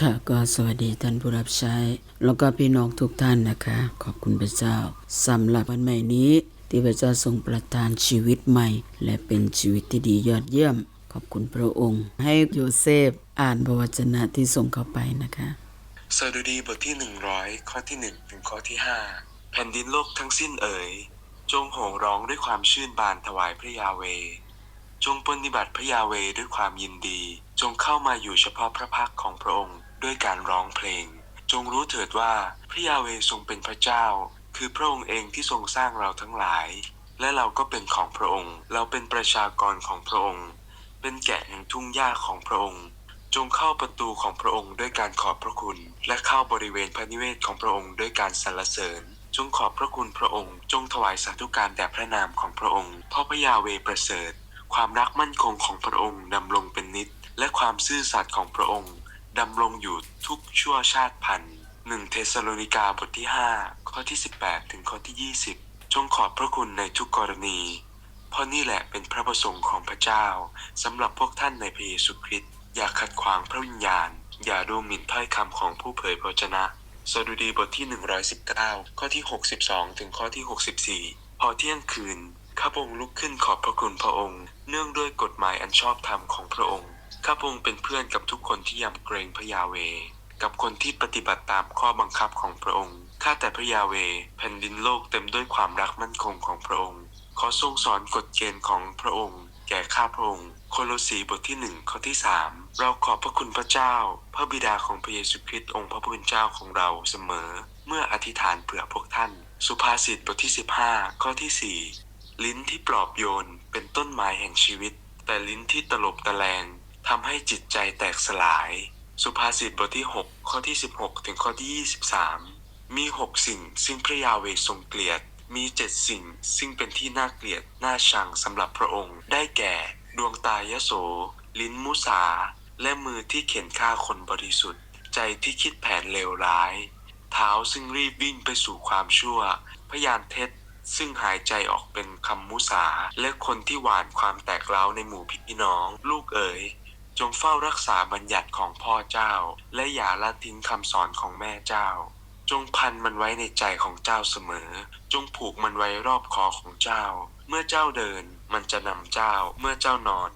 ค่ะก็สวัสดีท่านผู้รับใช้ แล้วก็พี่น้องทุกท่านนะคะ ขอบคุณพระเจ้าสำหรับวันใหม่นี้ ที่พระเจ้าทรงประทานชีวิตใหม่ และเป็นชีวิตที่ดียอดเยี่ยม ขอบคุณพระองค์ ให้โยเซฟอ่านพระวจนะที่ส่งเข้าไปนะคะสดุดีบทที่ 100 ข้อที่ 1 ถึงข้อที่ 5 แผ่นดินโลกทั้งสิ้นเอ๋ย จงโห่ร้องด้วยความชื่นบานถวายพระยาเว จงปฏิบัติพระยาเวด้วยความยินดี จงเข้ามาอยู่เฉพาะพระพักของพระองค์ ด้วยการร้องเพลง จงรู้เถิดว่าพระยาเวทรงเป็นพระเจ้า คือพระองค์เองที่ทรงสร้างเราทั้งหลาย และเราก็เป็นของพระองค์ เราเป็นประชากรของพระองค์ เป็นแกะแห่งทุ่งหญ้าของพระองค์ จงเข้าประตูของพระองค์ด้วยการขอบพระคุณ และเข้าบริเวณพระนิเวศของพระองค์ด้วยการสรรเสริญจงขอบพระคุณพระองค์ จงถวายสาธุการแด่พระนามของพระองค์เพราะพระยาเวประเสริฐ ความรักมั่นคงของพระองค์ดำรงเป็นนิจและความซื่อสัตย์ของพระองค์ ดำรงอยู่ทุกชั่วชาติพันธุ์หนึ่งเทสโลนิกาบทที่ 5 ข้อที่ 18 ถึงข้อที่ 20 จงขอบพระคุณในทุกกรณี เพราะนี่แหละเป็นพระประสงค์ของพระเจ้าสำหรับพวกท่านในพระเยซูคริสต์อย่าขัดขวางพระวิญญาณ อย่าดูหมิ่นถ้อยคำของผู้เผยพระวจนะสดุดีบทที่ 119 ข้อที่ 62 ถึงข้อที่ 64 พอเที่ยงคืนข้าพงลุกขึ้นขอบพระคุณพระองค์ เนื่องด้วยกฎหมายอันชอบธรรมของพระองค์ ข้าพระองค์เป็นเพื่อนกับทุกคนที่ยำเกรงพระยาเว กับคนที่ปฏิบัติตามข้อบังคับของพระองค์ข้าแต่พระยาเว แผ่นดินโลกเต็มด้วยความรักมั่นคงของพระองค์ ขอทรงสอนกฎเกณฑ์ของพระองค์ แก่ข้าพระองค์ โคโลสีบทที่หนึ่งข้อที่สามเราขอบพระคุณพระเจ้า พระบิดาของพระเยซูคริสต์องค์พระผู้เป็นเจ้าของเราเสมอ เมื่ออธิษฐานเผื่อพวกท่าน สุภาษิตบทที่ 15 ข้อที่ 4 ลิ้นที่ปลอบโยนเป็นต้นไม้แห่งชีวิต แต่ลิ้นที่ตลบตะแลง ทำให้จิตใจแตกสลาย สุภาษิตบทที่ 6 ข้อที่ 16 ถึงข้อที่ 23 มีหกสิ่ง ซึ่งพระยาเวทรงเกลียด มีเจ็ดสิ่ง ซึ่งเป็นที่น่าเกลียด น่าชังสำหรับพระองค์ ได้แก่ ดวงตายโส ลิ้นมุสา และมือที่เข็นฆ่าคนบริสุทธิ์ ใจที่คิดแผนเลวร้าย เท้าซึ่งรีบวิ่งไปสู่ความชั่ว พยานเท็จซึ่งหายใจออกเป็นคำมุสา และคนที่หวานความแตกเล้าในหมู่พี่น้อง ลูกเอ๋ย จงเฝ้ารักษาบัญญัติของพ่อเจ้า และอย่าละทิ้งคำสอนของแม่เจ้า จงพันมันไว้ในใจของเจ้าเสมอ จงผูกมันไว้รอบคอของเจ้า เมื่อเจ้าเดิน มันจะนำเจ้า เมื่อเจ้านอน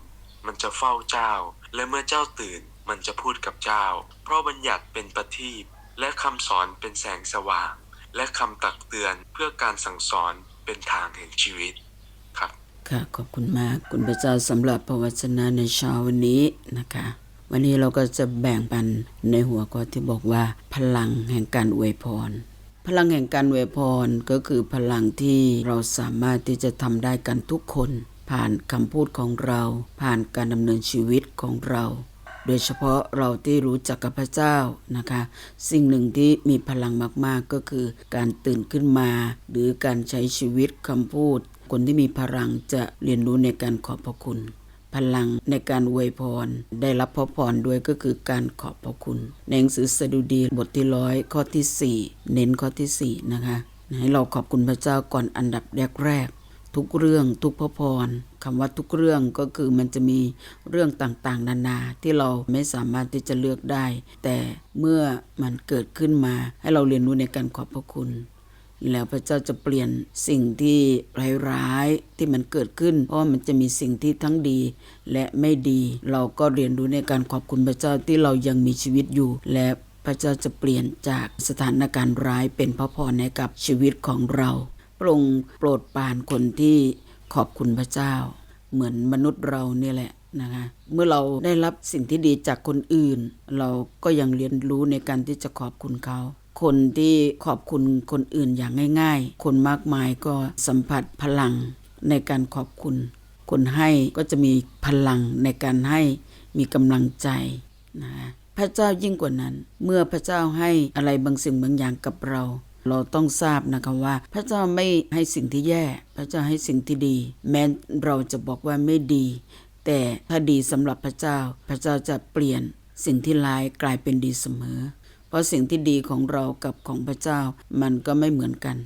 มันจะเฝ้าเจ้า และเมื่อเจ้าตื่น มันจะพูดกับเจ้า เพราะบัญญัติเป็นประทีปและคำสอนเป็นแสงสว่าง และคำตักเตือนเพื่อการสั่งสอนเป็นทางแห่งชีวิต ค่ะขอบคุณมากคุณพระเจ้าสำหรับพระวจนะในเช้าวันนี้นะคะ วันนี้เราก็จะแบ่งปันในหัวข้อที่บอกว่า พลังแห่งการอวยพร พลังแห่งการอวยพรก็คือพลังที่เราสามารถที่จะทำได้กันทุกคน ผ่านคำพูดของเรา ผ่านการดำเนินชีวิตของเรา โดยเฉพาะเราที่รู้จักกับพระเจ้านะคะ สิ่งหนึ่งที่มีพลังมากๆก็คือ การตื่นขึ้นมา หรือการใช้ชีวิตคำพูด คนที่มีพลังจะเรียนรู้ในการขอบพระคุณ พลังในการอวยพร ได้รับพระพรด้วยก็คือการขอบพระคุณ ในหนังสือสดุดีบทที่ร้อยข้อที่ 4 เน้นข้อที่ 4 นะคะ ให้เราขอบคุณพระเจ้าก่อนอันดับแรกๆทุกเรื่องทุกพระพรคำว่าทุกเรื่องก็คือมันจะมีเรื่องต่างๆ นานาที่เราไม่สามารถที่จะเลือกได้ แต่เมื่อมันเกิดขึ้นมาให้เราเรียนรู้ในการขอบพระคุณ แล้วพระเจ้าจะเปลี่ยนสิ่งที่ร้ายๆที่มันเกิดขึ้น เพราะมันจะมีสิ่งที่ทั้งดี และไม่ดี เราก็เรียนรู้ในการขอบคุณพระเจ้าที่เรายังมีชีวิตอยู่ และพระเจ้าจะเปลี่ยนจากสถานการณ์ร้ายเป็นพระพรให้กับชีวิตของเราพระองค์โปรดปรานคนที่ขอบคุณพระเจ้า เหมือนมนุษย์เราเนี่ยแหละนะคะเมื่อเราได้รับสิ่งที่ดีจากคนอื่น เราก็ยังเรียนรู้ในการที่จะขอบคุณเขา คนที่ขอบคุณคนอื่นอย่างง่าย ๆ คนมากมายก็สัมผัสพลังในการขอบคุณ คนให้ก็จะมีพลังในการให้มีกำลังใจนะพระเจ้ายิ่งกว่านั้น เมื่อพระเจ้าให้อะไรบางสิ่งบางอย่างกับเรา เราต้องทราบนะคะว่า พระเจ้าไม่ให้สิ่งที่แย่ พระเจ้าให้สิ่งที่ดี แม้เราจะบอกว่าไม่ดี แต่ถ้าดีสำหรับพระเจ้า พระเจ้าจะเปลี่ยนสิ่งที่ร้ายกลายเป็นดีเสมอ เพราะสิ่งที่ดีของเรากับของพระเจ้ามันก็ไม่เหมือนกัน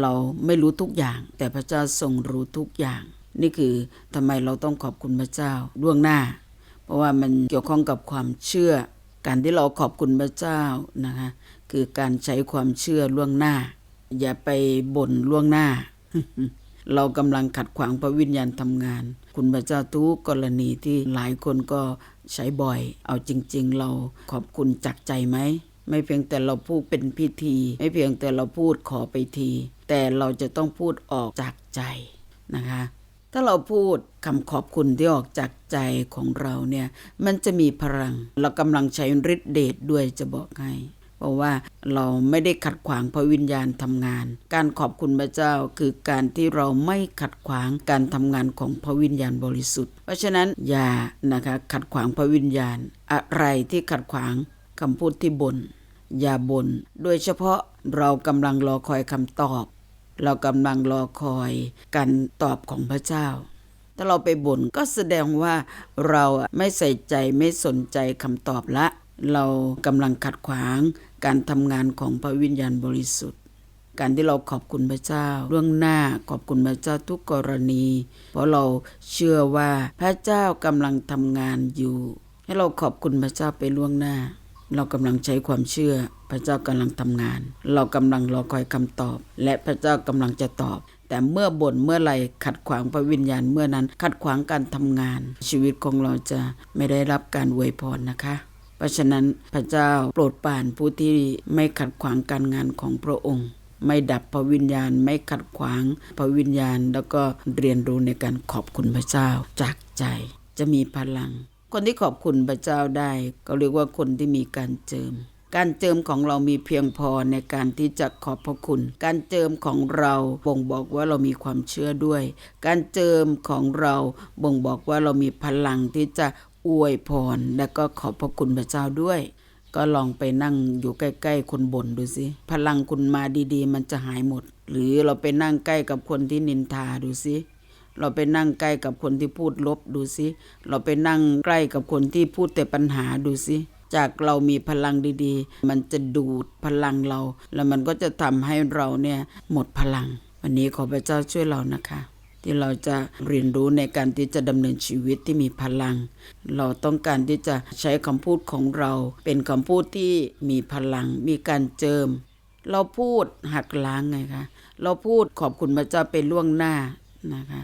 เราไม่รู้ทุกอย่าง แต่พระเจ้าทรงรู้ทุกอย่าง นี่คือทำไมเราต้องขอบคุณพระเจ้าล่วงหน้า เพราะว่ามันเกี่ยวข้องกับความเชื่อ การที่เราขอบคุณพระเจ้านะคะคือการใช้ความเชื่อล่วงหน้า อย่าไปบ่นล่วงหน้า เรากำลังขัดขวางพระวิญญาณทำงาน คุณพระเจ้าทุกกรณีที่หลายคนก็ใช้บ่อย เอาจริง ๆ เราขอบคุณจากใจไหม ไม่เพียงแต่เราพูดเป็นพิธี ไม่เพียงแต่เราพูดขอไปที แต่เราจะต้องพูดออกจากใจนะคะ ถ้าเราพูดคำขอบคุณที่ออกจากใจของเราเนี่ย มันจะมีพลัง เรากำลังใช้ฤทธิเดชด้วยจะบอกให้เพราะว่าเราไม่ได้ขัดขวางพระวิญญาณทำงาน การขอบคุณพระเจ้าคือการที่เราไม่ขัดขวางการทำงานของพระวิญญาณบริสุทธิ์ เพราะฉะนั้นอย่านะคะขัดขวางพระวิญญาณ อะไรที่ขัดขวาง คำพูดที่บน่นอย่าบน่นโดยเฉพาะเรากำลังรอคอยคำตอบ เรากำลังรอคอยการตอบของพระเจ้า ถ้าเราไปบ่นก็แสดงว่าเราไม่ใส่ใจไม่สนใจคำตอบละ เรากำลังขัดขวางการทำงานของพระวิญญาณบริสุทธิ์ การที่เราขอบคุณพระเจ้าล่วงหน้าขอบคุณพระเจ้าทุกกรณี เพราะเราเชื่อว่าพระเจ้ากำลังทำงานอยู่ ให้เราขอบคุณพระเจ้าไปล่วงหน้า เรากำลังใช้ความเชื่อ พระเจ้ากำลังทำงาน เรากำลังรอคอยคำตอบ และพระเจ้ากำลังจะตอบ แต่เมื่อบ่นเมื่อไรขัดขวางพระวิญญาณเมื่อนั้น ขัดขวางการทำงาน ชีวิตของเราจะไม่ได้รับการอวยพรนะคะเพราะฉะนั้นพระเจ้าโปรดปรานผู้ที่ไม่ขัดขวางการงานของพระองค์ ไม่ดับพระวิญญาณไม่ขัดขวางพระวิญญาณ แล้วก็เรียนรู้ในการขอบคุณพระเจ้าจากใจ จะมีพลัง คนที่ขอบคุณพระเจ้าได้ก็เรียกว่าคนที่มีการเจิม การเจิมของเรามีเพียงพอในการที่จะขอบพระคุณ การเจิมของเราบ่งบอกว่าเรามีความเชื่อด้วย การเจิมของเราบ่งบอกว่าเรามีพลังที่จะอวยพรและก็ขอบพระคุณพระเจ้าด้วย ก็ลองไปนั่งอยู่ใกล้ ๆ คนบ่นดูสิพลังคุณมาดีๆ มันจะหายหมด หรือเราไปนั่งใกล้กับคนที่นินทาดูสิ เราไปนั่งใกล้กับคนที่พูดลบดูสิ เราไปนั่งใกล้กับคนที่พูดแต่ปัญหาดูสิ จากเรามีพลังดีๆ มันจะดูดพลังเรา แล้วมันก็จะทำให้เราเนี่ยหมดพลัง วันนี้ขอพระเจ้าช่วยเรานะคะ ที่เราจะเรียนรู้ในการที่จะดำเนินชีวิตที่มีพลัง เราต้องการที่จะใช้คำพูดของเรา เป็นคำพูดที่มีพลัง มีการเจิม เราพูดหักล้างไงคะ เราพูดขอบคุณพระเจ้าเป็นล่วงหน้านะคะ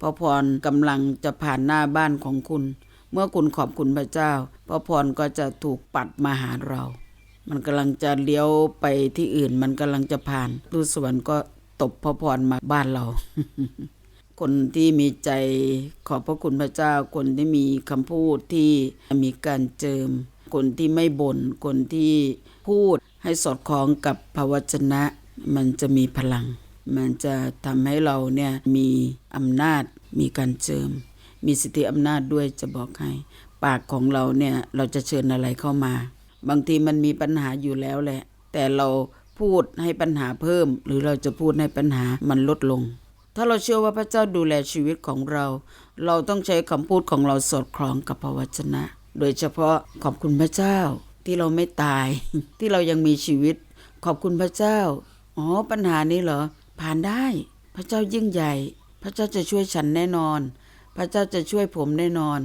พระพรกำลังจะผ่านหน้าบ้านของคุณ เมื่อคุณขอบคุณพระเจ้า พระพรก็จะถูกปัดมาหาเรา มันกำลังจะเลี้ยวไปที่อื่น มันกำลังจะผ่านทูตสวรรค์ก็ตบพระพรมาบ้านเรา คนที่มีใจขอบพระคุณพระเจ้า คนที่มีคำพูดที่มีการเจิม คนที่ไม่บน่น คนที่พูดให้สอดคล้องกับพระวจนะ มันจะมีพลัง มันจะทำให้เราเนี่ยมีอำนาจมีการเจิม มีสิทธิอำนาจด้วยจะบอกให้ ปากของเราเนี่ยเราจะเชิญอะไรเข้ามา บางทีมันมีปัญหาอยู่แล้วแหละ แต่เราพูดให้ปัญหาเพิ่ม หรือเราจะพูดให้ปัญหามันลดลง ถ้าเราเชื่อว่าพระเจ้าดูแลชีวิตของเรา เราต้องใช้คำพูดของเราสอดคล้องกับพระวจนะ โดยเฉพาะขอบคุณพระเจ้าที่เราไม่ตาย ที่เรายังมีชีวิต ขอบคุณพระเจ้าอ๋อปัญหานี้เหรอ ผ่านได้ พระเจ้ายิ่งใหญ่ พระเจ้าจะช่วยฉันแน่นอน พระเจ้าจะช่วยผมแน่นอน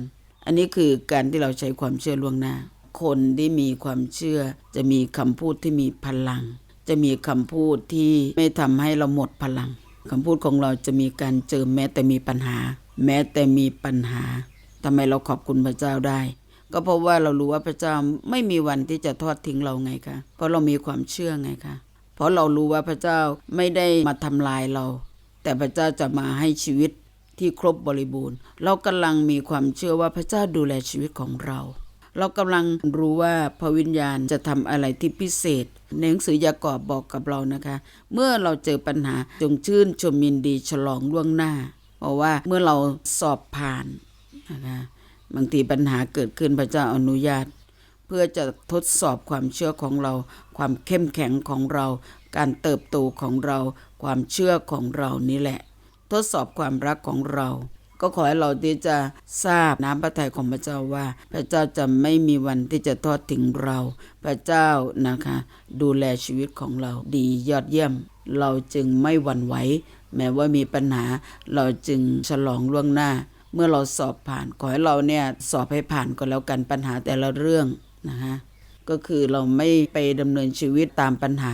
อันนี้คือการที่เราใช้ความเชื่อล่วงหน้า คนที่มีความเชื่อ จะมีคำพูดที่มีพลัง จะมีคำพูดที่ไม่ทำให้เราหมดพลังคำพูดของเราจะมีการเจอแม้แต่มีปัญหา แม้แต่มีปัญหาทำไมเราขอบคุณพระเจ้าได้ ก็เพราะว่าเรารู้ว่าพระเจ้าไม่มีวันที่จะทอดทิ้งเราไงคะเพราะเรามีความเชื่อไงคะ เพราะเรารู้ว่าพระเจ้าไม่ได้มาทำลายเรา แต่พระเจ้าจะมาให้ชีวิตที่ครบบริบูรณ์ เรากำลังมีความเชื่อว่าพระเจ้าดูแลชีวิตของเรา เรากำลังรู้ว่าพระวิญญาณจะทำอะไรที่พิเศษในหนังสือยากอบบอกกับเรานะคะ เมื่อเราเจอปัญหาจงชื่นชมยินดีฉลองล่วงหน้า เพราะว่าเมื่อเราสอบผ่านนะคะบางทีปัญหาเกิดขึ้นพระเจ้าอนุญาต เพื่อจะทดสอบความเชื่อของเรา ความเข้มแข็งของเรา การเติบโตของเรา ความเชื่อของเรานี่แหละ ทดสอบความรักของเรา ก็ขอให้เราที่จะทราบน้ำพระทัยของพระเจ้าว่า พระเจ้าจะไม่มีวันที่จะทอดทิ้งเรา พระเจ้านะคะ ดูแลชีวิตของเราดียอดเยี่ยม เราจึงไม่หวั่นไหวแม้ว่ามีปัญหาเราจึงฉลองล่วงหน้า เมื่อเราสอบผ่าน ขอให้เราเนี่ยสอบให้ผ่านก็แล้วกันปัญหาแต่ละเรื่อง นะคะก็คือเราไม่ไปดำเนินชีวิตตามปัญหา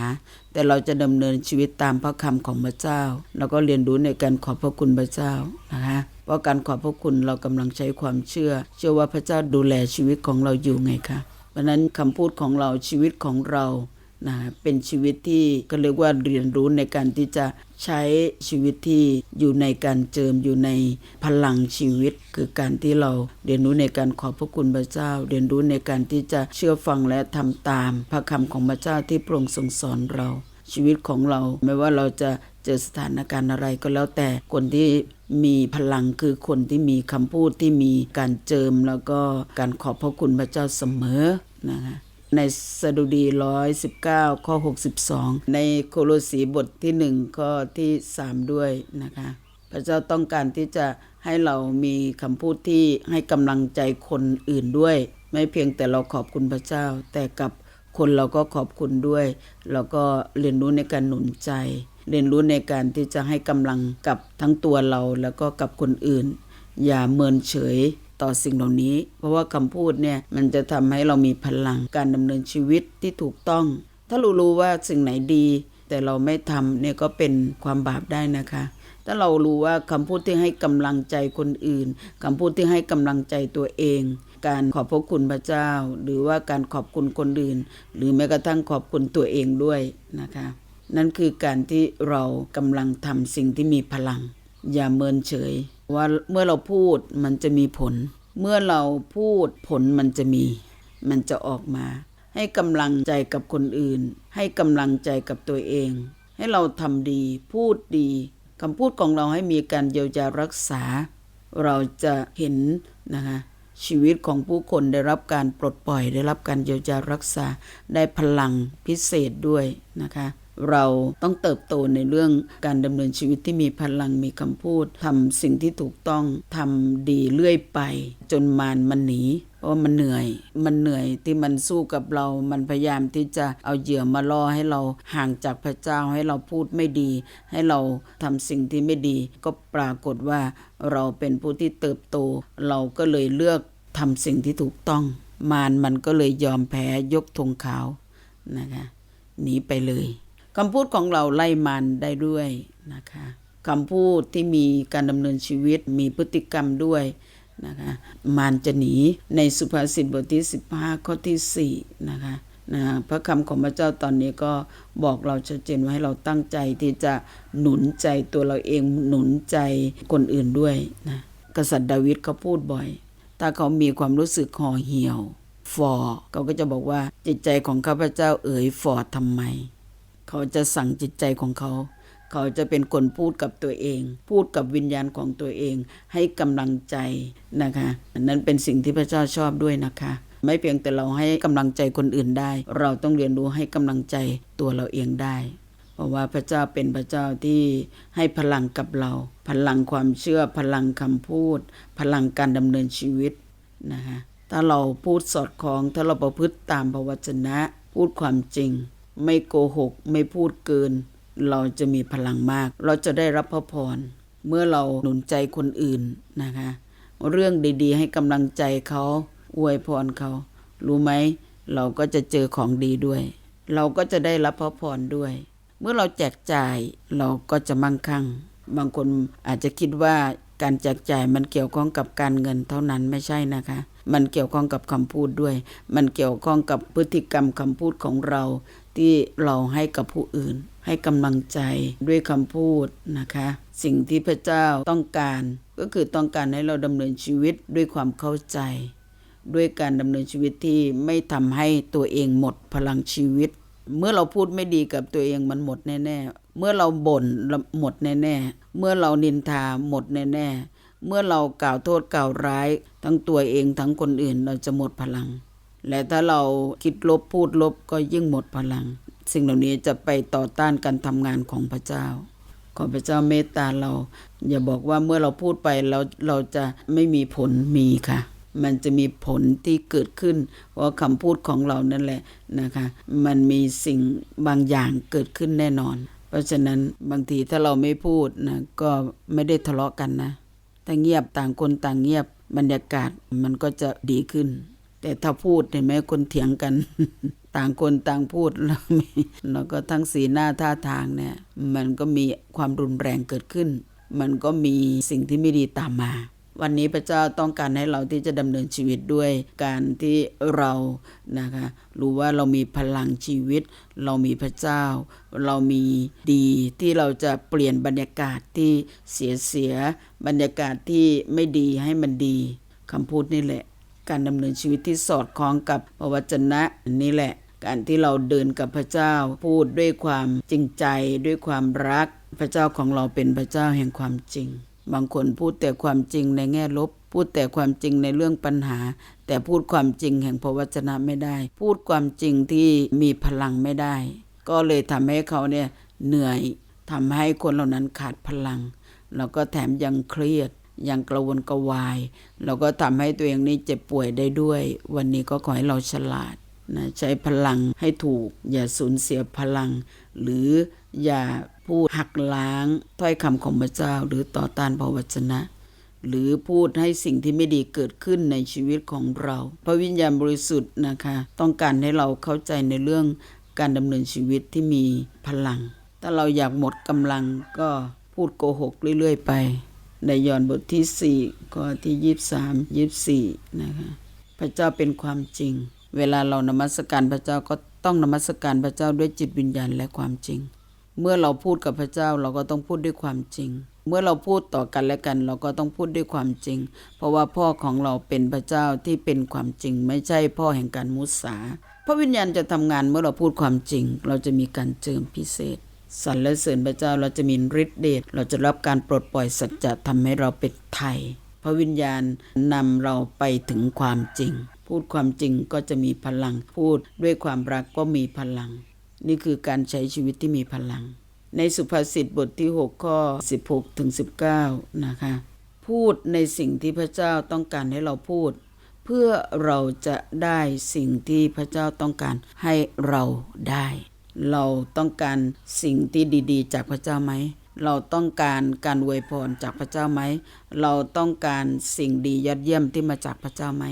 แต่เราจะดำเนินชีวิตตามพระคำของพระเจ้า แล้วก็เรียนรู้ในการขอบพระคุณพระเจ้านะคะเพราะการขอบพระคุณเรากำลังใช้ความเชื่อ เชื่อว่าพระเจ้าดูแลชีวิตของเราอยู่ไงคะเพราะนั้นคำพูดของเราชีวิตของเรานะเป็นชีวิตที่ก็เรียกว่าเรียนรู้ในการที่จะ ใช้ชีวิตที่อยู่ในการเจิมอยู่ในพลังชีวิต คือการที่เราเรียนรู้ในการขอบพระคุณพระเจ้า เรียนรู้ในการที่จะเชื่อฟังและทำตาม พระคำของพระเจ้าที่พระองค์ทรงสอนเรา ชีวิตของเราไม่ว่าเราจะเจอสถานการณ์อะไรก็แล้วแต่คนที่มีพลังคือคนที่มีคำพูดที่มีการเจิมแล้วก็การขอบพระคุณพระเจ้าเสมอนะคะ ในสดุดี119ข้อ62ในโคโลสีบทที่1ข้อที่3ด้วยนะคะ พระเจ้าต้องการที่จะให้เรามีคำพูดที่ให้กำลังใจคนอื่นด้วย ไม่เพียงแต่เราขอบคุณพระเจ้า แต่กับคนเราก็ขอบคุณด้วย เราก็เรียนรู้ในการหนุนใจ เรียนรู้ในการที่จะให้กำลังกับทั้งตัวเราแล้วก็กับคนอื่น อย่าเมินเฉย ต่อสิ่งเหล่านี้ เพราะว่าคำพูดเนี่ยมันจะทำให้เรามีพลังการดำเนินชีวิตที่ถูกต้อง ถ้าเรารู้ว่าสิ่งไหนดี แต่เราไม่ทำเนี่ยก็เป็นความบาปได้นะคะถ้าเรารู้ว่าคำพูดที่ให้กำลังใจคนอื่นคำพูดที่ให้กำลังใจตัวเอง การขอบพระคุณพระเจ้า หรือว่าการขอบคุณคนอื่น หรือแม้กระทั่งขอบคุณตัวเองด้วยนะคะ นั่นคือการที่เรากำลังทำสิ่งที่มีพลัง อย่าเมินเฉย ว่าเมื่อเราพูดมันจะมีผล เมื่อเราพูดผลมันจะมี มันจะออกมา ให้กำลังใจกับคนอื่น ให้กำลังใจกับตัวเอง ให้เราทำดีพูดดีคำพูดของเราให้มีการเยียวยารักษา เราจะเห็นนะคะชีวิตของผู้คนได้รับการปลดปล่อย ได้รับการเยียวยารักษาได้พลังพิเศษด้วยนะคะ เราต้องเติบโตในเรื่องการดำเนินชีวิตที่มีพลังมีคำพูดทำสิ่งที่ถูกต้องทำดีเรื่อยไป จนมารมันหนีเพราะว่ามันเหนื่อย มันเหนื่อยที่มันสู้กับเรา มันพยายามที่จะเอาเหยื่อมาล่อให้เราห่างจากพระเจ้าให้เราพูดไม่ดี ให้เราทำสิ่งที่ไม่ดี ก็ปรากฏว่าเราเป็นผู้ที่เติบโต เราก็เลยเลือกทำสิ่งที่ถูกต้อง มารมันก็เลยยอมแพ้ยกธงขาวนะคะหนีไปเลย คำพูดของเราไล่มารได้ด้วยนะคะคำพูดที่มีการดำเนินชีวิตมีพฤติกรรมด้วยนะคะมารจะหนีในสุภาษิตบทที่ 15 ข้อที่4นะคะนะพระคำของพระเจ้าตอนนี้ก็บอกเราชัดเจนว่าให้เราตั้งใจที่จะหนุนใจตัวเราเองหนุนใจคนอื่นด้วยนะกษัตริย์ดาวิดเขาพูดบ่อย ถ้าเขามีความรู้สึกห่อเหี่ยวฟอเขาก็จะบอกว่าจิตใจของข้าพเจ้าเอ๋ยฟอทำไม เขาจะสั่งจิตใจของเขา เขาจะเป็นคนพูดกับตัวเอง พูดกับวิญญาณของตัวเอง ให้กำลังใจนะคะอันนั้นเป็นสิ่งที่พระเจ้าชอบด้วยนะคะ ไม่เพียงแต่เราให้กำลังใจคนอื่นได้ เราต้องเรียนรู้ให้กำลังใจตัวเราเองได้ เพราะว่าพระเจ้าเป็นพระเจ้าที่ให้พลังกับเรา พลังความเชื่อ พลังคำพูด พลังการดำเนินชีวิตนะคะถ้าเราพูดสอดคล้องถ้าเราประพฤติตามพระวจนะ พูดความจริง ไม่โกหก ไม่พูดเกิน เราจะมีพลังมาก เราจะได้รับพระพร เมื่อเราหนุนใจคนอื่นนะคะ เรื่องดีๆ ให้กำลังใจเขาอวยพรเขา รู้ไหม เราก็จะเจอของดีด้วย เราก็จะได้รับพระพรด้วย เมื่อเราแจกจ่ายเราก็จะมั่งคั่ง บางคนอาจจะคิดว่าการแจกจ่ายมันเกี่ยวข้องกับการเงินเท่านั้นไม่ใช่นะคะ มันเกี่ยวข้องกับคำพูดด้วย มันเกี่ยวข้องกับพฤติกรรมคำพูดของเรา ที่เราให้กับผู้อื่น ให้กำลังใจด้วยคำพูดนะคะ สิ่งที่พระเจ้าต้องการก็คือต้องการให้เราดำเนินชีวิตด้วยความเข้าใจ ด้วยการดำเนินชีวิตที่ไม่ทำให้ตัวเองหมดพลังชีวิต เมื่อเราพูดไม่ดีกับตัวเองมันหมดแน่ๆ เมื่อเราบ่นหมดแน่ๆ เมื่อเรานินทาหมดแน่ๆ เมื่อเรากล่าวโทษกล่าวร้าย ทั้งตัวเองทั้งคนอื่นเราจะหมดพลัง และถ้าเราคิดลบพูดลบก็ยิ่งหมดพลัง สิ่งเหล่านี้จะไปต่อต้านการทำงานของพระเจ้า ขอพระเจ้าเมตตาเรา อย่าบอกว่าเมื่อเราพูดไปเราเราจะไม่มีผลมีค่ะ มันจะมีผลที่เกิดขึ้น เพราะคำพูดของเรานั่นแหละนะคะ มันมีสิ่งบางอย่างเกิดขึ้นแน่นอน เพราะฉะนั้นบางทีถ้าเราไม่พูดนะก็ไม่ได้ทะเลาะกันนะถ้าเงียบต่างคนต่างเงียบ บรรยากาศมันก็จะดีขึ้น แต่ถ้าพูดเห็นไหมคนเถียงกัน ต่างคนต่างพูดแล้วมีแล้วก็ทั้งสีหน้าท่าทางเนี่ย มันก็มีความรุนแรงเกิดขึ้น มันก็มีสิ่งที่ไม่ดีตามมา วันนี้พระเจ้าต้องการให้เราที่จะดำเนินชีวิตด้วยการที่เรานะคะรู้ว่าเรามีพลังชีวิต เรามีพระเจ้า เรามีดีที่เราจะเปลี่ยนบรรยากาศที่เสียเสียบรรยากาศที่ไม่ดีให้มันดีคำพูดนี่แหละ การดำเนินชีวิตที่สอดคล้องกับพระวจนะนี่แหละ การที่เราเดินกับพระเจ้าพูดด้วยความจริงใจด้วยความรัก พระเจ้าของเราเป็นพระเจ้าแห่งความจริง บางคนพูดแต่ความจริงในแง่ลบ พูดแต่ความจริงในเรื่องปัญหา แต่พูดความจริงแห่งพระวจนะไม่ได้ พูดความจริงที่มีพลังไม่ได้ ก็เลยทำให้เขาเนี่ยเหนื่อยทำให้คนเหล่านั้นขาดพลัง แล้วก็แถมยังเครียด ยังกระวนกระวายแล้วก็ทำให้ตัวเองนี่เจ็บป่วยได้ด้วย วันนี้ก็ขอให้เราฉลาดนะใช้พลังให้ถูก อย่าสูญเสียพลัง หรืออย่าพูดหักล้างถ้อยคำของพระเจ้า หรือต่อต้านพระวจนะ หรือพูดให้สิ่งที่ไม่ดีเกิดขึ้นในชีวิตของเรา พระวิญญาณบริสุทธิ์นะคะ ต้องการให้เราเข้าใจในเรื่องการดำเนินชีวิตที่มีพลัง ถ้าเราอยากหมดกำลังก็พูดโกหกเรื่อย ๆ ไป ในยอห์นบทที่ 4 ข้อที่ 23 24 นะคะ พระเจ้าเป็นความจริง เวลาเรานมัสการพระเจ้าก็ต้องนมัสการพระเจ้าด้วยจิตวิญญาณและความจริง เมื่อเราพูดกับพระเจ้าเราก็ต้องพูดด้วยความจริง เมื่อเราพูดต่อกันและกันเราก็ต้องพูดด้วยความจริง เพราะว่าพ่อของเราเป็นพระเจ้าที่เป็นความจริง ไม่ใช่พ่อแห่งการมุสาพระวิญญาณจะทำงานเมื่อเราพูดความจริง เราจะมีการเจิมพิเศษ สรรเสริญพระเจ้าเราจะมีฤทธิเดชเราจะรับการปลดปล่อยสัจจะทำให้เราเป็นไทย พระวิญญาณนำเราไปถึงความจริง พูดความจริงก็จะมีพลัง พูดด้วยความรักก็มีพลัง นี่คือการใช้ชีวิตที่มีพลัง ในสุภาษิตบทที่ 6 ข้อ 16ถึง19 นะคะ พูดในสิ่งที่พระเจ้าต้องการให้เราพูด เพื่อเราจะได้สิ่งที่พระเจ้าต้องการให้เราได้ เราต้องการสิ่งที่ดีๆ จากพระเจ้าไหม เราต้องการการอวยพรจากพระเจ้าไหม เราต้องการสิ่งดียอดเยี่ยมที่มาจากพระเจ้าไหม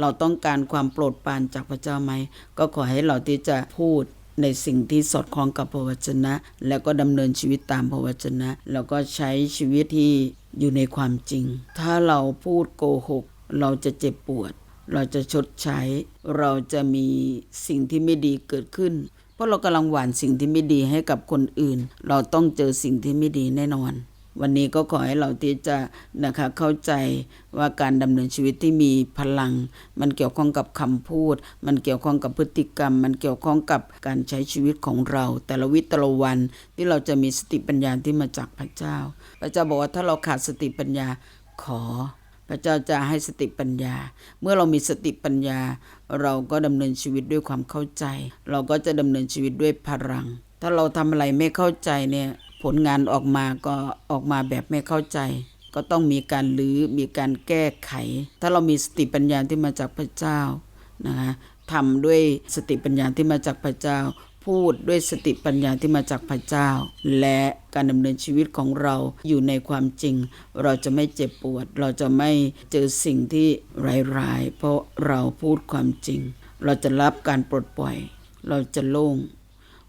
เราต้องการความโปรดปรานจากพระเจ้าไหม ก็ขอให้เราที่จะพูดในสิ่งที่สอดคล้องกับพระวจนะ แล้วก็ดำเนินชีวิตตามพระวจนะ แล้วก็ใช้ชีวิตที่อยู่ในความจริง ถ้าเราพูดโกหก เราจะเจ็บปวด เราจะชดใช้ เราจะมีสิ่งที่ไม่ดีเกิดขึ้น เพราะเรากำลังหว่านสิ่งที่ไม่ดีให้กับคนอื่น เราต้องเจอสิ่งที่ไม่ดีแน่นอน วันนี้ก็ขอให้เราที่จะนะคะเข้าใจว่าการดำเนินชีวิตที่มีพลัง มันเกี่ยวข้องกับคำพูด มันเกี่ยวข้องกับพฤติกรรม มันเกี่ยวข้องกับการใช้ชีวิตของเรา แต่ละวิตละวันที่เราจะมีสติปัญญาที่มาจากพระเจ้า พระเจ้าบอกว่าถ้าเราขาดสติปัญญาขอ พระเจ้าจะให้สติปัญญา เมื่อเรามีสติปัญญา เราก็ดำเนินชีวิตด้วยความเข้าใจ เราก็จะดำเนินชีวิตด้วยพลัง ถ้าเราทำอะไรไม่เข้าใจเนี่ยผลงานออกมาก็ออกมาแบบไม่เข้าใจ ก็ต้องมีการลื้อมีการแก้ไข ถ้าเรามีสติปัญญาที่มาจากพระเจ้านะคะทำด้วยสติปัญญาที่มาจากพระเจ้า พูดด้วยสติปัญญาที่มาจากพระเจ้า และการดำเนินชีวิตของเราอยู่ในความจริง เราจะไม่เจ็บปวด เราจะไม่เจอสิ่งที่ร้ายๆ เพราะเราพูดความจริง เราจะรับการปลดปล่อย เราจะโล่ง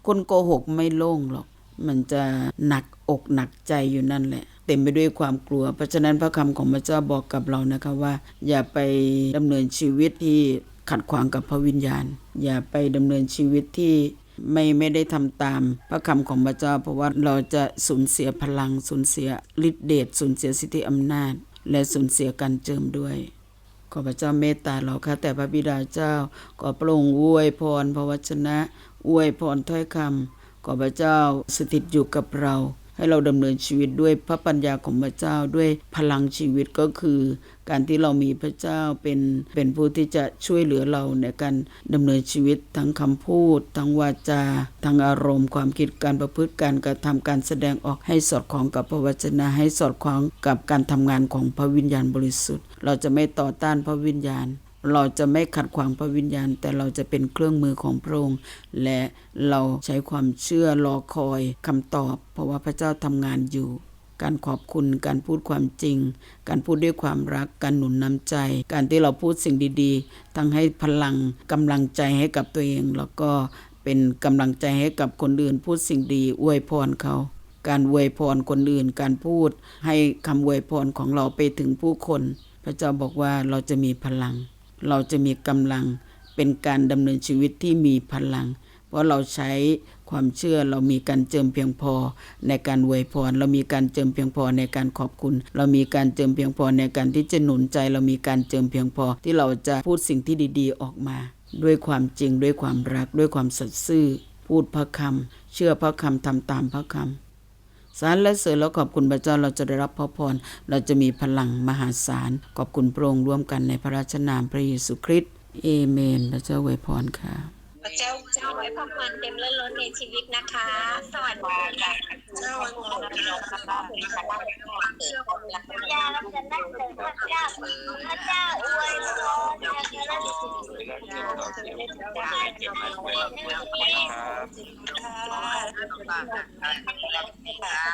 คนโกหกไม่โล่งหรอก มันจะหนักอกหนักใจอยู่นั่นแหละ เต็มไปด้วยความกลัว เพราะฉะนั้นพระคำของพระเจ้าบอกกับเรานะคะว่า อย่าไปดำเนินชีวิตที่ขัดขวางกับพระวิญญาณ อย่าไปดำเนินชีวิตที่ ไม่ไม่ได้ทำตามพระคำของพระเจ้า เพราะว่าเราจะสูญเสียพลังสูญเสียฤทธิเดชสูญเสียสิทธิอำนาจ และสูญเสียการเจิมด้วยขอพระเจ้าเมตตาเราค่ะแต่พระบิดาเจ้าขอพระองค์อวยพรพระวจนะอวยพรถ้อยคำขอพระเจ้าสถิตอยู่กับเรา ให้เราดำเนินชีวิตด้วยพระปัญญาของพระเจ้าด้วยพลังชีวิตก็คือ การที่เรามีพระเจ้าเป็นเป็นผู้ที่จะช่วยเหลือเราในการดำเนินชีวิตทั้งคำพูด ทั้งวาจา ทั้งอารมณ์ ความคิดการประพฤติการกระทำการแสดงออกให้สอดคล้องกับพระวจนะให้สอดคล้องกับการทำงานของพระวิญญาณบริสุทธิ์ เราจะไม่ต่อต้านพระวิญญาณ เราจะไม่ขัดขวางพระวิญญาณ แต่เราจะเป็นเครื่องมือของพระองค์ และเราใช้ความเชื่อรอคอยคำตอบ เพราะว่าพระเจ้าทำงานอยู่ การขอบคุณ การพูดความจริง การพูดด้วยความรัก การหนุนน้ำใจ การที่เราพูดสิ่งดีๆ ทั้งให้พลังกำลังใจให้กับตัวเอง แล้วก็เป็นกำลังใจให้กับคนอื่น พูดสิ่งดีอวยพรเขาการอวยพรคนอื่น การพูดให้คำอวยพรของเราไปถึงผู้คน พระเจ้าบอกว่าเราจะมีพลัง เราจะมีกำลังเป็นการดำเนินชีวิตที่มีพลัง เพราะเราใช้ความเชื่อเรามีการเจิมเพียงพอในการอวยพร เรามีการเจิมเพียงพอในการขอบคุณ เรามีการเจิมเพียงพอในการที่จะหนุนใจ เรามีการเจิมเพียงพอที่เราจะพูดสิ่งที่ดี ๆ ออกมา ด้วยความจริงด้วยความรักด้วยความสัตย์ซื่อ พูดพระคำเชื่อพระคำทำตามพระคำ สารและเสริญแล้วขอบคุณพระเจ้าเราจะได้รับพระพร เราจะมีพลังมหาศาล ขอบคุณพระองค์ร่วมกันในพระราชนามพระเยซูคริสต์เอเมน พระเจ้าอวยพรค่ะ พระเจ้าเจ้าไว้พระพรเต็มล้นล้นในชีวิตนะคะ สวัสดีค่ะเจ้าวันนี้เราจะมาเป็นพระเชื่อคนรักพระเจ้าเราจะนั่งเจอพระเจ้าพระเจ้าอวยพรพระเจ้าจะได้ได้จะได้ได้